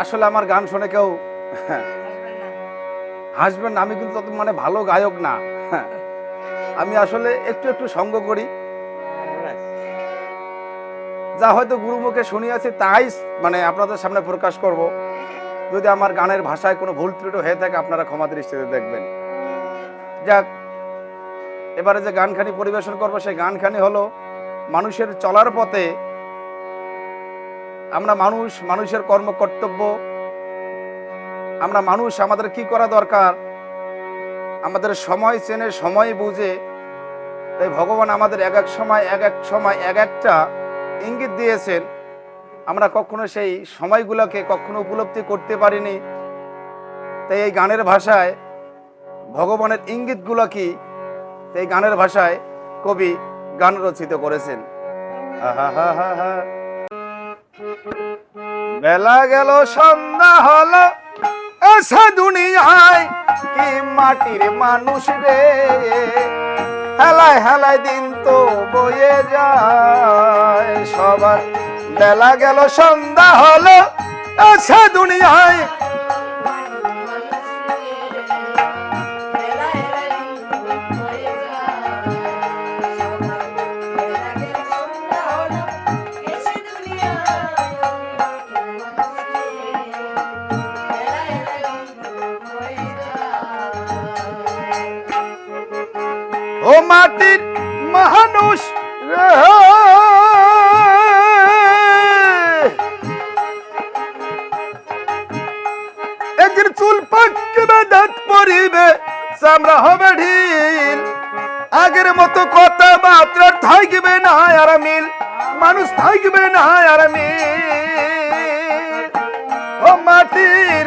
আসলে আমার গান শুনে কেউ হাসবেন আমি কিন্তু তত মানে ভালো গায়ক না। আমি আসলে একটু একটু সঙ্গ করি। যা হয়তো গুরুমুখে শুনিয়াছি, তাই মানে আপনাদের সামনে প্রকাশ করব। যদি আমার গানের ভাষায় কোনো ভুল ত্রুটি হয়ে থাকে, আপনারা ক্ষমা দৃষ্টিতে দেখবেন। যাক, এবারে যে গানখানি পরিবেশন করব, সেই গানখানি হলো, মানুষের চলার পথে আমরা মানুষ, মানুষের কর্ম কর্তব্য। আমরা মানুষ, আমাদের কি করা দরকার? আমাদের সময় চেনে, সময় বুঝে। তাই ভগবান আমাদের এক এক সময়, এক এক সময়, এক একটা ইঙ্গিত দিয়েছেন। আমরা কখনো সেই সময়গুলোকে কখনো উপলব্ধি করতে পারিনি। তাই এই গানের ভাষায় ভগবানের ইঙ্গিতগুলো কি? এই গানের ভাষায় কবি গান রচিত করেছেন। আহাহাহাহা। বেলা গেল, সন্ধ্যা হলো। আসা দুনিয়ায় কি মাটির মানুষ রে? হেলায় হেলায় দিন তো বয়ে যায় সবার। বেলা গেল, সন্ধ্যা হলো আসা দুনিয়ায় ও মাটির মানুষ একদিন চুল পাকবে, দাঁত পরিবে, চামড়া হবে ঢিল। আগের মতো কথা মাত্রা থাকবে না আর মিল, মানুষ থাকবে না আর মিল। ও মাটির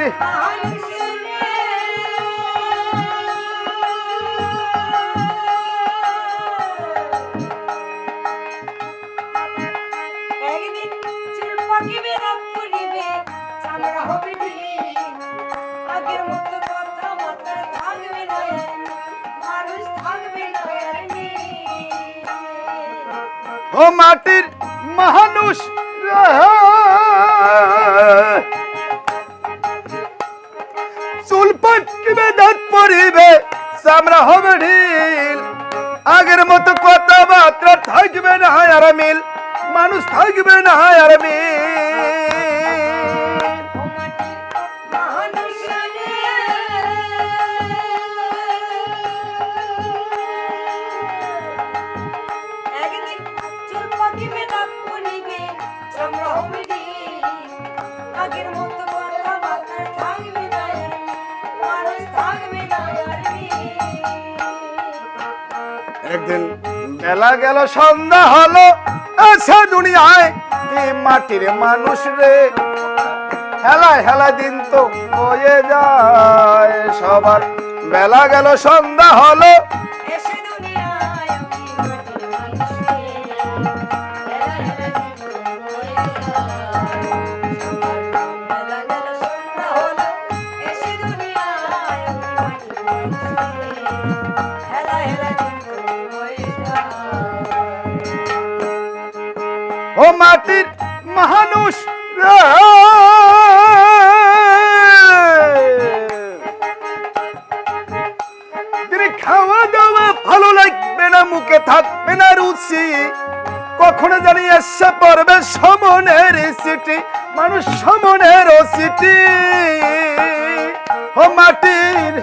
ও মাটির মানুষ রে। চুল পাকিবে দাঁত পরিবে, চামড়া হবে ঢিল আগের মতো কথাবার্তা থাকবে না আর মিল, মানুষ থাকবে না আর মিল একদিন বেলা গেল, সন্ধ্যা হলো, আছে দুনিয়ায়, কি মাটির মানুষ রে? হেলায় হেলা দিন তো হয়ে যায় সবার। বেলা গেল, সন্ধ্যা হলো মাটির মানুষ খাওয়া দাওয়া ভালো লাগবে না, মুখে থাকবে না রুচি। কখনো জানি এসে পড়বে সমনের সিটি, মানুষ সমনের সিটি। ও মাটির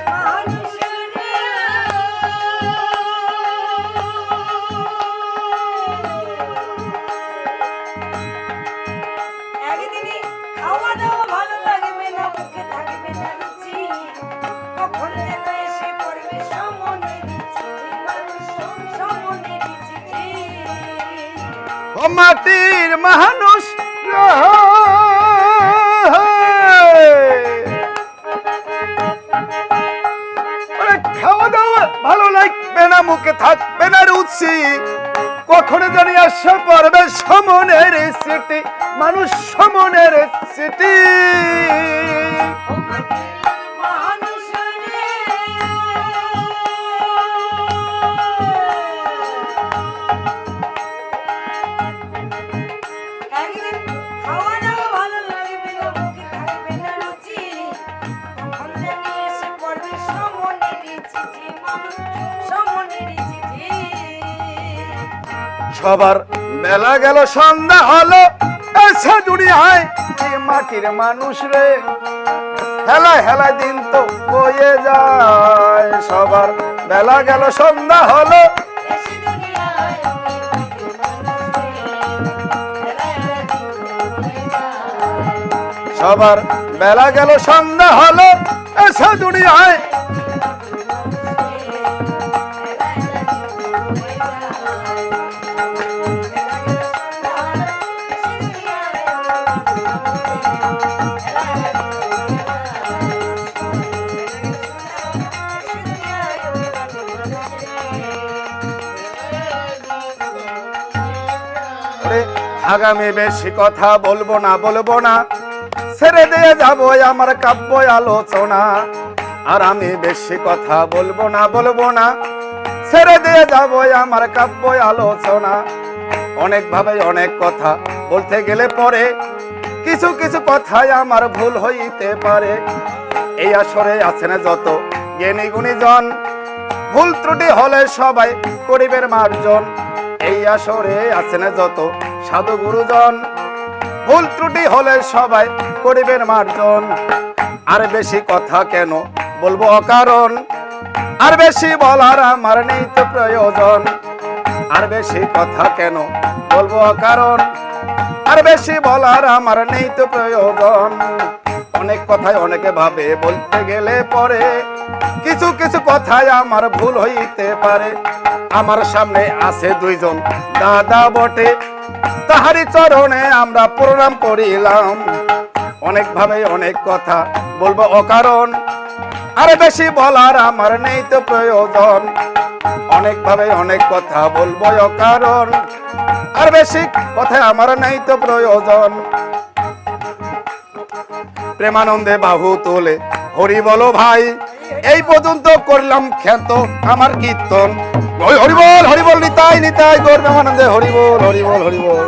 ও মাটির মানুষ খাওয়া দাওয়া ভালো লাগবে না, মুখে থাকবে না রুচি। কখনো জানি আসা পড়বে সমনের সিটি মানুষ সমনের সিটি সবার মেলা গেল সন্ধ্যা হলো। এসে দুনিয়ায় এই মাটির মানুষ রে? হেলায় হেলায় দিন তো বয়ে যায়। সবার বেলা গেল সন্ধ্যা হলো। সবার বেলা গেল সন্ধ্যা হলো। এসে দুনিয়ায় আগামী বেশি কথা বলব না বলব না। ছেড়ে দিয়ে যাব আমার কাব্য আলোচনা। আর আমি বেশি কথা বলব না বলব না। ছেড়ে দিয়ে যাব আমার কাব্য আলোচনা। অনেক ভাবে অনেক কথা বলতে গেলে পরে কিছু কিছু কথাই আমার ভুল হইতে পারে। এই আসরে আছেন যত জ্ঞানী গুণীজন। ভুল ত্রুটি হলে সবাই করিবের মার্জন। এই আসরে আছেন যত সাধু গুরুজন, ভুল ত্রুটি হলে সবাই করিবেন মার্জন। আর বেশি কথা কেন বলব অকারণ? আর বেশি বলার আমার নেই তো প্রয়োজন। আর বেশি কথা কেন বলব অকারণ? আর বেশি বলার আমার নেই তো প্রয়োজন। অনেক কথাই অনেকে ভাবে, বলতে গেলে পরে। কিছু কিছু কথাই আমার ভুল হইতে পারে। আমার সামনে আছে দুইজন, দাদা বটে। তাহারি চরণে আমরা প্রণাম করিলাম। অনেক ভাবে অনেক কথা বলব অকারণ। আর বেশি বলার আমার নেই তো প্রয়োজন। অনেক ভাবে অনেক কথা বলব অকারণ। আর বেশি কথা আমার নেই তো প্রয়োজন। প্রেমানন্দে বাহু তোলে, হরি বলো ভাই। এই পর্যন্ত করলাম খ্যাত আমার কীর্তন। হরিবল হরিবল হরি নিতাই নিতাই গৌর আনন্দে হরিবল হরিবল হরি বল হরি বল